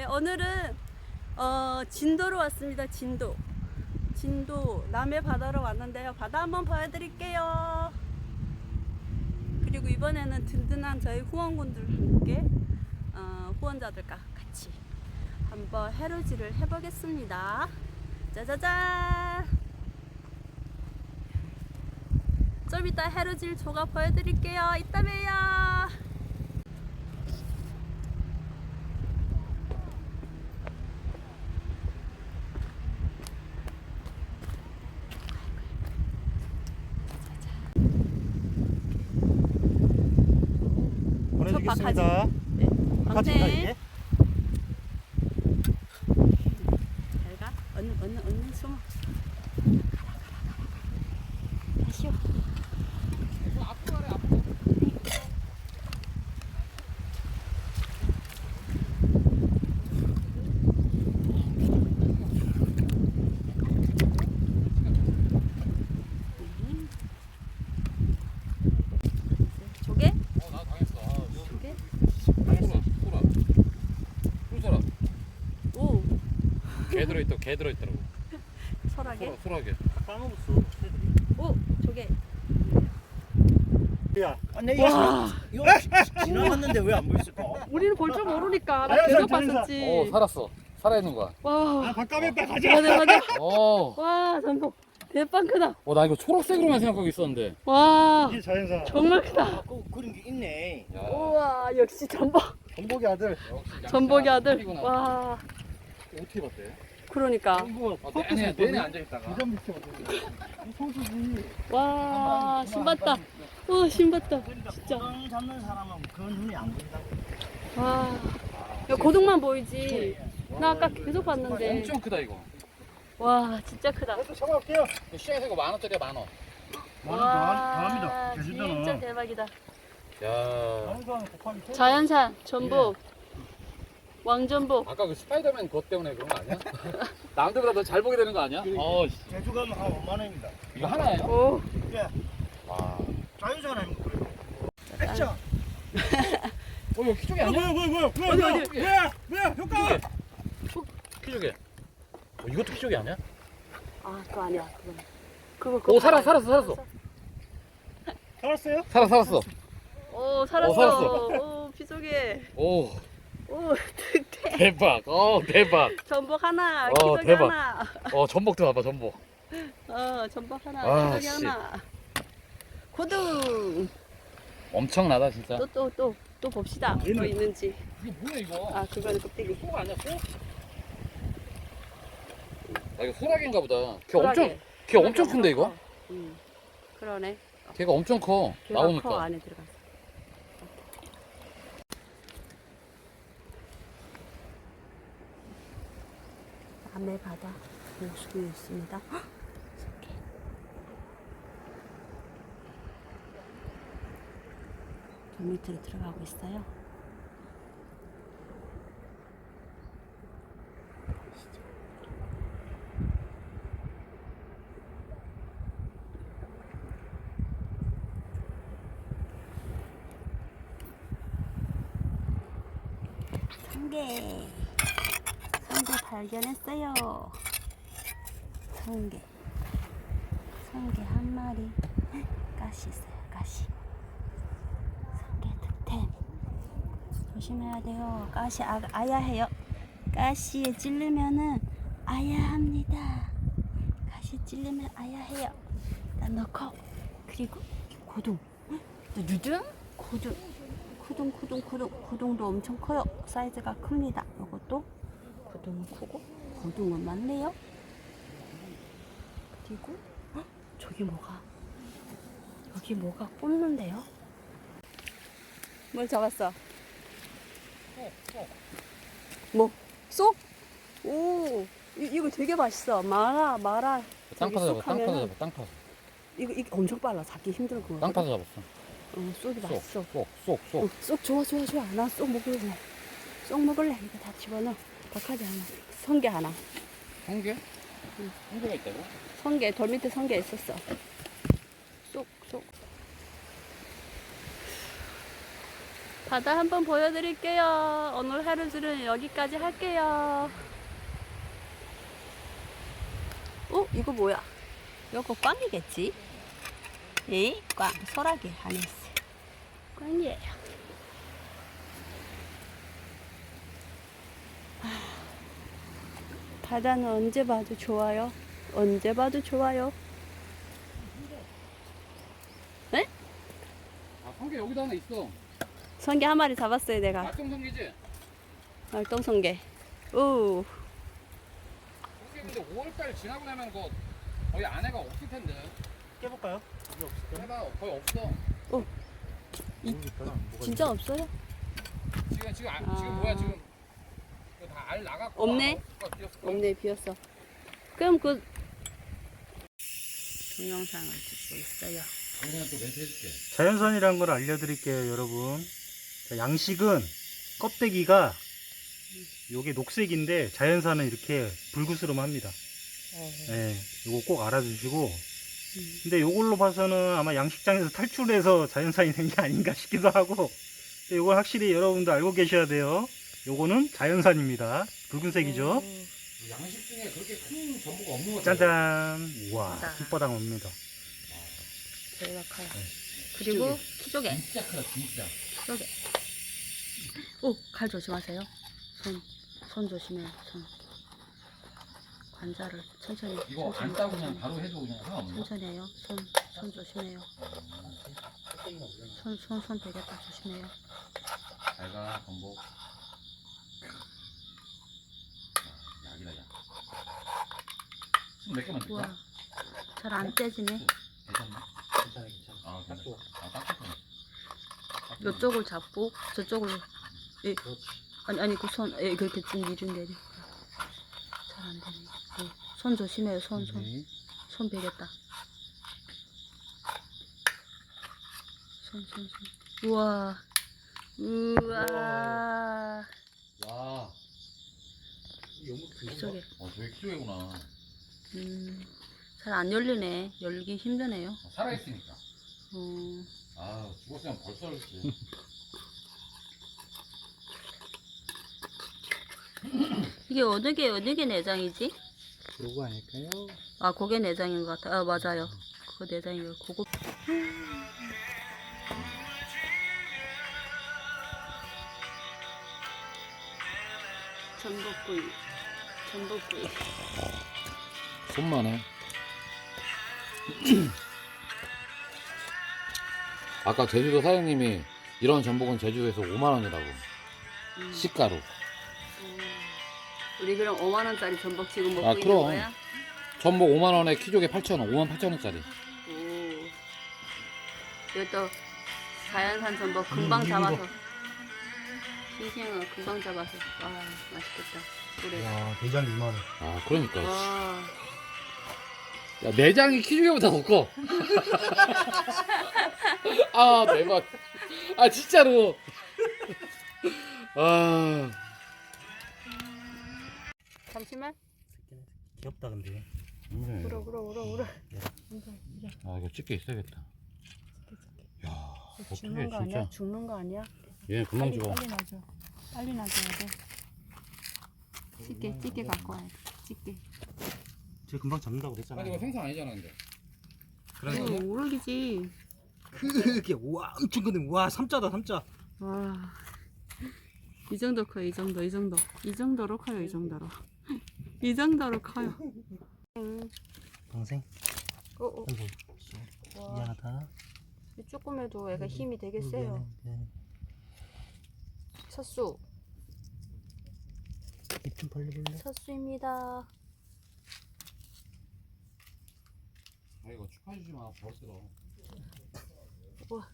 네, 오늘은 어, 진도로 왔습니다. 진도. 진도 남해 바다로 왔는데요. 바다 한번 보여드릴게요. 그리고 이번에는 든든한 저희 후원군들 함께 어, 후원자들과 같이 한번 해루질을 해보겠습니다. 짜자잔! 좀 이따 해루질 조각 보여드릴게요. 이따 봬요. 보내주겠습니다. 네. 같이 방생. 가게. 잘 가. 얼른 얼른 얼른 숨어. 다시오. 조개? 어, 나 당했어. 아, 이거 조개? 소라, 소라. 꿀소라. 오, 개 들어있다, 개 들어있더라고. 설하게. 소라, 소라게. 까먹었어. 오, 조개. 야, 아니 이거 이거 지나갔는데 왜 안 보였을까? 우리는 볼 줄 모르니까 나 계속. 봤었지. 어, 살았어. 살아있는 거야. 와, 아, 밥값에 빨 가자. 맞아 맞아. 어. 와, 전복 대빵 크다. 어, 나 이거 초록색으로만 생각하고 있었는데. 와, 이게 자연산. 정말 크다. 아, 그 그런 게 있네. 야. 우와, 역시 전복. 전복의 아들. 전복이 아들. 와, 어떻게 봤대? 그러니까. 어, 내내, 내내 앉아 있다가. 대전 밑에 소수지. 와, 신봤다. 와, 신봤다. 진짜. 고등 잡는 사람은 그런 눈이 안 보인다고. 와, 야, 고등만 보이지. 나 아까 계속 봤는데. 엄청 크다, 이거. 와, 진짜 크다. 또 잡아올게요. 시장에서 이거 만 원짜리야, 만 원. 많이 더합니다. 진짜. 대박이다. 야. 자연산. 자연산, 전복, 왕전복. 아까 그 스파이더맨 그것 때문에 그런 거 아니야? 남들보다 더 잘 보게 되는 거 아니야? 어, 씨. 제주 가면 한 5만 원입니다. 이거 하나예요? 오, 와. 자연산 아니면 그래요. 액자. 어, 이거 키조개 어, 아니야? 뭐야, 뭐야, 뭐야, 뭐야, 어디, 뭐야, 어디? 뭐야, 뭐야, 효과. 키조개. 어, 이것도 키조개 아니야? 아, 그거 아니야. 그거. 그거, 그거. 오, 살았어, 살았어, 살았어. 살았어요? 살았어, 살았어. 오, 살았어. 오, 살았어. 오, 피조개. 오, 오. 대박. 어, 대박. 전복 하나, 어, 기저귀 대박. 하나. 어, 전복 들어봐봐, 전복. 어, 전복 하나, 아, 기저귀 씨. 하나. 고등. 엄청나다, 진짜. 또, 또, 또, 또 봅시다. 뭐 얘는- 있는지. 이게 뭐야, 이거? 아, 그거는 껍데기. 속 아니야, 속? 아, 이거 소라게인가 보다. 걔 소라게. 엄청, 걔 엄청 큰데, 이거? 응. 그러네. 걔가 엄청 커. 걔가 커 나오니까. 안에 들어가서. 남해 바다 모습이 있습니다. 저 밑으로 들어가고 있어요. 성게 발견했어요. 성게. 성게 한 마리. 가시 있어요 가시. 성게 득템. 조심해야 돼요. 가시 아, 아야 해요. 가시에 찔리면은 아야 합니다. 가시 찔리면 아야 해요. 일단 넣고. 그리고 고동. 누둥 고동. 쿠둥 쿠둥 쿠둥 쿠둥도 엄청 커요. 사이즈가 큽니다. 이것도 쿠둥은 크고? 고둥은 많네요. 그리고 헉, 저기 뭐가? 여기 뭐가 뽑는데요? 뭘 잡았어? 뭐? 쏙? 오 이, 이거 되게 맛있어. 마라 마라. 땅 저기 파서 쏙 잡아, 땅 파서 하면은. 잡아, 땅 파서. 이거, 이거 엄청 빨라. 잡기 힘든 거. 땅 파서 잡았어. 어, 쏙이 쏙, 맛있어. 쏙, 쏙, 쏙. 어, 쏙. 좋아 좋아 좋아. 나 쏙 먹을래. 쏙 먹을래. 이거 다 집어넣어 박하지 하나 성게 하나 성게? 성게가 있다고? 성게 돌 밑에 성게 있었어 쏙 쏙 바다 한번 보여드릴게요. 오늘 하루주는 여기까지 할게요. 어? 이거 뭐야? 이거 꽝이겠지? 에? 꽝. 소라게 안에 있어. 꽝이에요. 바다는 언제 봐도 좋아요. 언제 봐도 좋아요. 아 성게 여기도 하나 있어. 성게 한 마리 잡았어요, 내가. 낙동 성게지? 말똥성게. 오. 성게 근데 5월달 지나고 나면 그 거의 안에가 없을 텐데. 깨볼까요? 해봐 거의 없어. 진짜 없어요? 지금 지금 아, 아. 지금 뭐야 지금 없네? 거야. 없네, 비었어. 그럼 그 동영상을 찍고 있어요. 자연산이라는 걸 알려드릴게요, 여러분. 자, 양식은 껍데기가 요게 녹색인데 자연산은 이렇게 불구스름 합니다. 네, 요거 꼭 알아주시고. 근데 요걸로 봐서는 아마 양식장에서 탈출해서 자연산이 된 게 아닌가 싶기도 하고. 요걸 확실히 여러분도 알고 계셔야 돼요. 요거는 자연산입니다. 붉은색이죠. 오. 양식 중에 그렇게 큰 전부가 없는 것 같아. 짜잔. 우와, 자. 손바닥 옵니다. 저희가 커요. 그리고 키조개. 진짜 크다 진짜. 키조개. 오, 칼 조심하세요. 손, 손 조심해요. 손. 관자를 천천히. 이거 천천히, 안 따고 그냥. 바로 해도 그냥 상관없는 거. 천천히 해요. 손, 손 조심해요. 손, 손, 손 되겠다. 조심해요. 잘가 전복. 약이다 약. 몇 개만 우와. 줄까? 잘 안 떼지네. 괜찮나? 괜찮아 괜찮아. 아. 아딱 좋네. 이쪽을 잡고 저쪽을 예. 아니 아니 그손 예, 그렇게 좀 밀은 내려 잘안 되네 예. 손 조심해요 손손손 네. 베겠다 손 손 손 우와 우와 와. 이쪽에 어 저기 키조개구나. 음 잘 안 열리네. 열기 힘드네요. 어, 살아있으니까. 어, 아 죽었으면 벌써 알겠지. 이게 어느 게 어느 게 내장이지? 요거 아닐까요? 아 그게 내장인 것 같아. 아 맞아요. 그거 내장이고 그거. 전복구이. 전복구이 손만해. 아까 제주도 사장님이 이런 전복은 제주에서 5만 원이라고 음. 시가로. 음. 우리 그럼 5만 원짜리 전복 지금 먹고 아, 있는 그럼. 거야? 전복 5만 원에 키조개 8천 원, 5만 8천 원짜리. 오. 이것도 자연산 전복 금방 음, 잡아서 싱싱한 거 금방 잡아서 와 맛있겠다 그래 와, 대장 2만 원. 아 그러니까. 와 야 내장이 키조개보다 더 커. 아 대박. 아 진짜로. 아. 잠시만 귀엽다, 근데. 울어 울어 울어 울어 아 이거 찍게 있어야겠다. 야 죽는 거 아니야? 죽는 거 아니야? 얘 금방 빨리 죽어. 빨리 놔줘 빨리 놔줘야 돼 찌개 찌개 갖고 와야 돼찌 개쟤 금방 잡는다고 그랬잖아요. 생선 아니잖아 근데. 어, 오르기지 크게, 와, 엄청 큰데, 와, 삼자다, 삼자. 와. 이 정도 커요, 이 정도, 이 정도. 이 정도로 커요, 이 정도로. 이 정도로 커요. 동생, 어, 어. 아이고, 와, 미안하다. 조금 해도 애가 힘이 되게 세요. 첫수, 입좀 벌려볼래? 첫수입니다. 아 이거 축하해 주지 마. 벌써. 와,